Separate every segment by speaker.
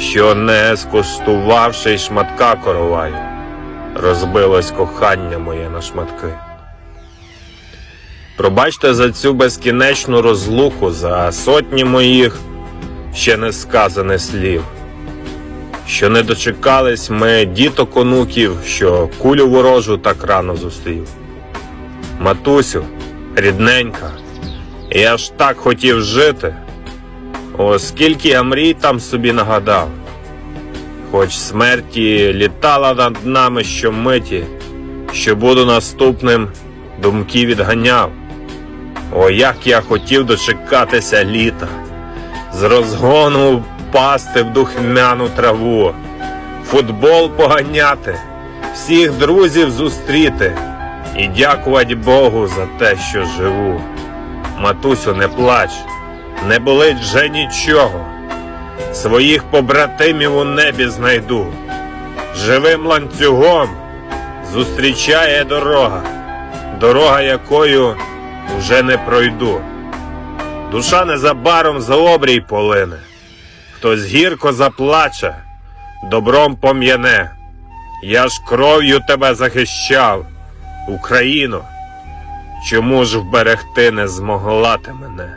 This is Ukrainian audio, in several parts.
Speaker 1: що не скуштувавши й шматка короваю, розбилось кохання моє на шматки. Пробачте за цю безкінечну розлуку, за сотні моїх ще не сказаних слів, що не дочекались ми діток онуків, що кулю ворожу так рано зустрів. Матусю, рідненька, я ж так хотів жити, оскільки я мрій там собі нагадав, хоч смерті літала над нами щомиті, що буду наступним, думки відганяв. О, як я хотів дочекатися літа, з розгону впасти в духмяну траву, футбол поганяти, всіх друзів зустріти і дякувати Богу за те, що живу. Матусю, не плач, не болить вже нічого. Своїх побратимів у небі знайду. Живим ланцюгом зустрічає дорога, дорога якою вже не пройду. Душа незабаром за обрій полине, хтось гірко заплаче, добром пом'яне. Я ж кров'ю тебе захищав, Україно, чому ж вберегти не змогла ти мене?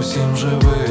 Speaker 2: усім живим.